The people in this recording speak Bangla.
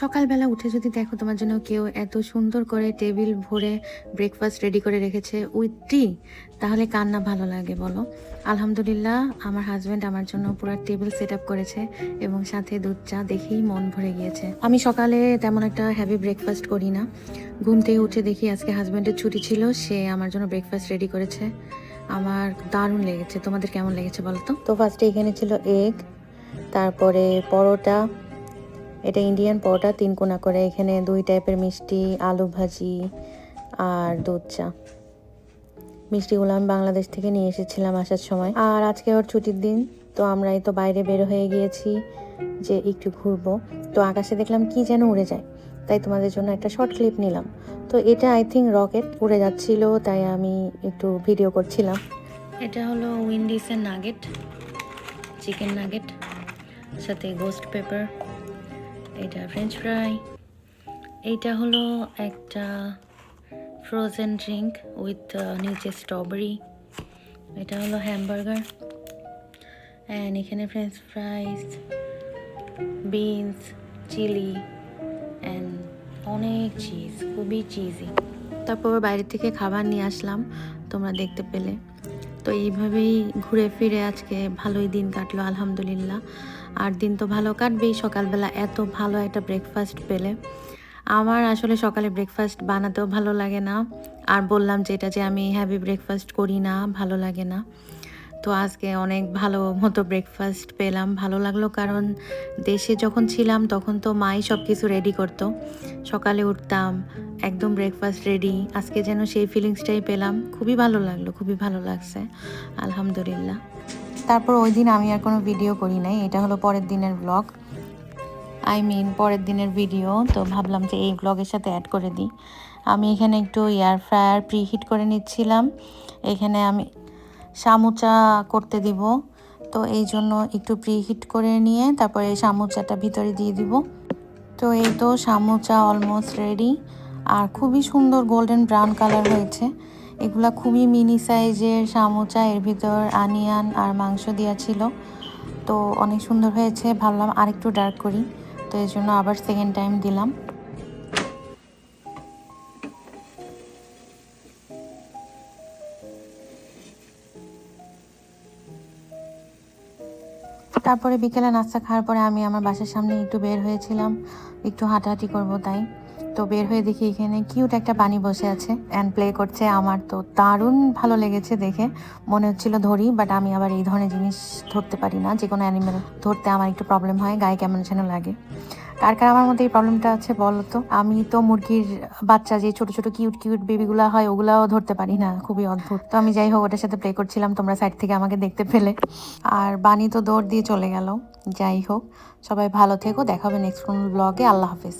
সকালবেলা উঠে যদি দেখো তোমার জন্য কেউ এত সুন্দর করে টেবিল ভরে ব্রেকফাস্ট রেডি করে রেখেছে উইথ টি তাহলে কার না ভালো লাগে বলো। আলহামদুলিল্লাহ, আমার হাজব্যান্ড আমার জন্য পুরো টেবিল সেট আপ করেছে এবং সাথে দুধ চা দেখেই মন ভরে গিয়েছে। আমি সকালে তেমন একটা হ্যাভি ব্রেকফাস্ট করি না। ঘুম থেকে উঠে দেখি আজকে হাজব্যান্ডের ছুটি ছিল, সে আমার জন্য ব্রেকফাস্ট রেডি করেছে। আমার দারুণ লেগেছে। তোমাদের কেমন লেগেছে বলো তো? তো ফার্স্টে এখানে ছিল এগ তারপরে পরোটা এটা ইন্ডিয়ান পরোটা, তিন কোনা করে। এখানে দুই টাইপের মিষ্টি, আলু ভাজি আর দুধ চা। মিষ্টিগুলো আমি বাংলাদেশ থেকে নিয়ে এসেছিলাম আসার সময়। আর আজকে ওর ছুটির দিন, তো আমরা এই তো বাইরে বের হয়ে গিয়েছি যে একটু ঘুরবো। তো আকাশে দেখলাম কি যেন উড়ে যায়। তাই তোমাদের জন্য একটা শর্ট ক্লিপ নিলাম। তো এটা আই থিঙ্ক রকেট উড়ে যাচ্ছিল, তাই আমি একটু ভিডিও করছিলাম। এটা হলো উইন্ডিসের নাগেট চিকেন নাগেট সাথে গোস্ট পেপার এটা ফ্রেঞ্চ ফ্রাই এইটা হলো একটা ফ্রোজেন ড্রিঙ্ক উইথ নিচে স্ট্রবেরি এটা হলো হ্যামবার্গার অ্যান্ড এখানে French fries beans chili and অনেক চিজ খুবই চিজি তারপর বাইরে থেকে খাবার নিয়ে আসলাম, তোমরা দেখতে পেলে। তো এইভাবেই ঘুরে ফিরে আজকে ভালোই দিন কাটলো, আলহামদুলিল্লাহ। আর দিন তো ভালো কাটবেই, সকালবেলা এত ভালো একটা ব্রেকফাস্ট পেলে। আমার আসলে সকালে ব্রেকফাস্ট বানাতেও ভালো লাগে না। আর বললাম যে এটা যে আমি হ্যাভি ব্রেকফাস্ট করি না, ভালো লাগে না। তো আজকে অনেক ভালো মতো ব্রেকফাস্ট পেলাম। ভালো লাগল কারণ দেশে যখন ছিলাম তখন তো মাই সব কিছু রেডি করতো। সকালে উঠতাম, একদম ব্রেকফাস্ট রেডি আজকে যেন সেই ফিলিংসটাই পেলাম। খুবই ভালো লাগল, খুবই ভালো লাগছে। আলহামদুলিল্লাহ। তারপর ওই দিন আমি আর কোনো ভিডিও করি নাই। এটা হলো পরের দিনের ব্লগ আই মিন পরের দিনের ভিডিও তো ভাবলাম যে এই ব্লগের সাথে অ্যাড করে দিই। আমি এখানে একটু এয়ার ফ্রায়ার প্রিহিট করে নিচ্ছিলাম। এখানে আমি সামুচা করতে দিব। তো এই জন্য একটু প্রিহিট করে নিয়ে তারপরে সামুচাটা ভিতরে দিয়ে দিব। তো এই তো সামুচা অলমোস্ট রেডি আর খুবই সুন্দর গোল্ডেন ব্রাউন কালার হয়েছে। এগুলা খুবই মিনি সাইজের সামুচা, এর ভিতর আনিয়ান আর মাংস দেওয়া ছিল। তো অনেক সুন্দর হয়েছে, ভাবলাম আরেকটু ডার্ক করি। তো এই জন্য আবার সেকেন্ড টাইম দিলাম। তারপরে বিকেলে নাস্তা খাওয়ার পরে আমি আমার বাসার সামনে একটু বের হয়েছিলাম। একটু হাঁটাহাঁটি করব তাই। তো বের হয়ে দেখি এখানে কিউট একটা পানি বসে আছে অ্যান্ড প্লে করছে আমার। তো দারুণ ভালো লেগেছে দেখে। মনে হচ্ছিল ধরি বাট আমি আবার এই ধরনের জিনিস ধরতে পারি না। যে কোনো অ্যানিমেল ধরতে আমার একটু প্রবলেম হয়, গায়ে কেমন যেন লাগে। কার কার আমার মধ্যে এই প্রবলেমটা আছে বলতো? আমি তো মুরগির বাচ্চা, যে ছোট ছোট কিউট কিউট বেবিগুলো হয়, ওগুলাও ধরতে পারি না, খুবই অদ্ভুত। তো আমি যাই হোক, ওটার সাথে প্লে করছিলাম, তোমরা সাইড থেকে আমাকে দেখতে পেলে। আর বানি তো দৌড় দিয়ে চলে গেল। যাই হোক, সবাই ভালো থেকো দেখাবে নেক্সট কোন ব্লগে আল্লাহ হাফিজ।